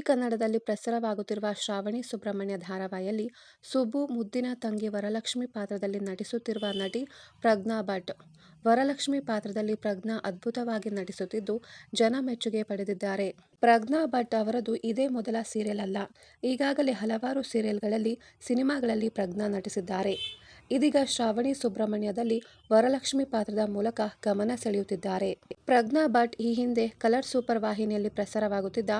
ಕನ್ನಡದಲ್ಲಿ ಪ್ರಸಾರವಾಗುತ್ತಿರುವ ಶ್ರಾವಣಿ ಸುಬ್ರಹ್ಮಣ್ಯ ಧಾರಾವಾಹಿಯಲ್ಲಿ ಸುಬ್ಬು ಮುದ್ದಿನ ತಂಗಿ ವರಲಕ್ಷ್ಮಿ ಪಾತ್ರದಲ್ಲಿ ನಟಿಸುತ್ತಿರುವ ನಟಿ ಪ್ರಜ್ಞಾ ಭಟ್. ವರಲಕ್ಷ್ಮಿ ಪಾತ್ರದಲ್ಲಿ ಪ್ರಜ್ಞಾ ಅದ್ಭುತವಾಗಿ ನಟಿಸುತ್ತಿದ್ದು, ಜನ ಮೆಚ್ಚುಗೆ ಪಡೆದಿದ್ದಾರೆ. ಪ್ರಜ್ಞಾ ಭಟ್ ಅವರದು ಇದೇ ಮೊದಲ ಸೀರಿಯಲ್ ಅಲ್ಲ. ಈಗಾಗಲೇ ಹಲವಾರು ಸೀರಿಯಲ್ಗಳಲ್ಲಿ, ಸಿನಿಮಾಗಳಲ್ಲಿ ಪ್ರಜ್ಞಾ ನಟಿಸಿದ್ದಾರೆ. ಇದೀಗ ಶ್ರಾವಣಿ ಸುಬ್ರಹ್ಮಣ್ಯದಲ್ಲಿ ವರಲಕ್ಷ್ಮಿ ಪಾತ್ರದ ಮೂಲಕ ಗಮನ ಸೆಳೆಯುತ್ತಿದ್ದಾರೆ. ಪ್ರಜ್ಞಾ ಭಟ್ ಈ ಹಿಂದೆ ಕಲರ್ ಸೂಪರ್ ವಾಹಿನಿಯಲ್ಲಿ ಪ್ರಸಾರವಾಗುತ್ತಿದ್ದ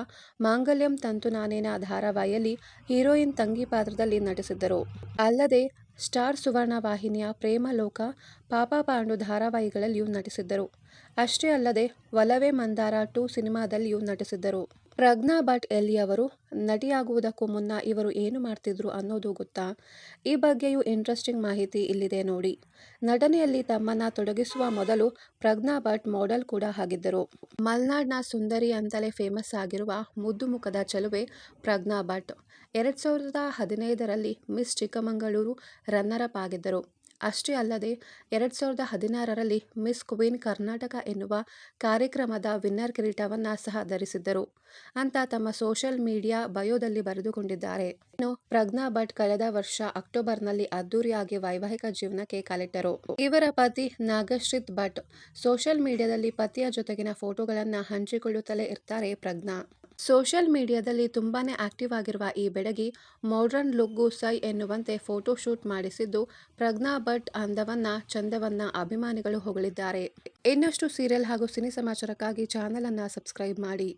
ಮಾಂಗಲ್ಯಂ ತಂತು ನಾನೇನ ಧಾರಾವಾಹಿಯಲ್ಲಿ ಹೀರೋಯಿನ್ ತಂಗಿ ಪಾತ್ರದಲ್ಲಿ ನಟಿಸಿದ್ದರು. ಅಲ್ಲದೆ ಸ್ಟಾರ್ ಸುವರ್ಣ ವಾಹಿನಿಯ ಪ್ರೇಮ ಲೋಕ, ಪಾಪ ಪಾಂಡು ಧಾರಾವಾಹಿಗಳಲ್ಲಿಯೂ ನಟಿಸಿದ್ದರು. ಅಷ್ಟೇ ಅಲ್ಲದೆ ಒಲವೇ ಮಂದಾರ ಟು ಸಿನಿಮಾದಲ್ಲಿಯೂ ನಟಿಸಿದ್ದರು. ಪ್ರಜ್ಞಾ ಭಟ್ ಎಲ್ಲಿ ಅವರು ನಟಿಯಾಗುವುದಕ್ಕೂ ಮುನ್ನ ಇವರು ಏನು ಮಾಡ್ತಿದ್ರು ಅನ್ನೋದು ಗೊತ್ತಾ? ಈ ಬಗ್ಗೆಯೂ ಇಂಟ್ರೆಸ್ಟಿಂಗ್ ಮಾಹಿತಿ ಇಲ್ಲಿದೆ ನೋಡಿ. ನಟನೆಯಲ್ಲಿ ತಮ್ಮನ್ನ ತೊಡಗಿಸುವ ಮೊದಲು ಪ್ರಜ್ಞಾ ಭಟ್ ಮಾಡೆಲ್ ಕೂಡ ಆಗಿದ್ದರು. ಮಲ್ನಾಡ್ನ ಸುಂದರಿ ಅಂತಲೇ ಫೇಮಸ್ ಆಗಿರುವ ಮುದ್ದು ಮುಖದ ಚೆಲುವೆ ಪ್ರಜ್ಞಾ ಭಟ್. ಎರಡು ಸಾವಿರದ ಹದಿನೈದರಲ್ಲಿ ಮಿಸ್ ಚಿಕ್ಕಮಗಳೂರು ರನ್ನರ್ ಅಪ್ ಆಗಿದ್ದರು. ಅಷ್ಟೇ ಅಲ್ಲದೆ ಎರಡ್ ಸಾವಿರದ ಹದಿನಾರರಲ್ಲಿ ಮಿಸ್ ಕ್ವೀನ್ ಕರ್ನಾಟಕ ಎನ್ನುವ ಕಾರ್ಯಕ್ರಮದ ವಿನ್ನರ್ ಕಿರೀಟವನ್ನ ಸಹ ಧರಿಸಿದ್ದರು ಅಂತ ತಮ್ಮ ಸೋಷಿಯಲ್ ಮೀಡಿಯಾ ಬಯೋದಲ್ಲಿ ಬರೆದುಕೊಂಡಿದ್ದಾರೆ. ಇನ್ನು ಪ್ರಜ್ಞಾ ಭಟ್ ಕಳೆದ ವರ್ಷ ಅಕ್ಟೋಬರ್ನಲ್ಲಿ ಅದ್ದೂರಿಯಾಗಿ ವೈವಾಹಿಕ ಜೀವನಕ್ಕೆ ಕಾಲಿಟ್ಟರು. ಇವರ ಪತಿ ನಾಗಶ್ರೀತ್ ಭಟ್. ಸೋಷಿಯಲ್ ಮೀಡಿಯಾದಲ್ಲಿ ಪತಿಯ ಜೊತೆಗಿನ ಫೋಟೋಗಳನ್ನ ಹಂಚಿಕೊಳ್ಳುತ್ತಲೇ ಇರ್ತಾರೆ ಪ್ರಜ್ಞಾ. ಸೋಷಿಯಲ್ ಮೀಡಿಯಾದಲ್ಲಿ ತುಂಬಾನೇ ಆಕ್ಟಿವ್ ಆಗಿರುವ ಈ ಬೆಡಗಿ ಮಾಡ್ರನ್ ಲುಕ್ಗೂ ಸೈ ಎನ್ನುವಂತೆ ಫೋಟೋ ಶೂಟ್ ಮಾಡಿಸಿದ್ದು, ಪ್ರಜ್ಞಾ ಭಟ್ ಅಂದವನ್ನ ಚಂದವನ್ನ ಅಭಿಮಾನಿಗಳು ಹೊಗಳಿದ್ದಾರೆ. ಇನ್ನಷ್ಟು ಸೀರಿಯಲ್ ಹಾಗೂ ಸಿನಿ ಸಮಾಚಾರಕ್ಕಾಗಿ ಚಾನೆಲ್ ಅನ್ನ ಸಬ್ಸ್ಕ್ರೈಬ್ ಮಾಡಿ.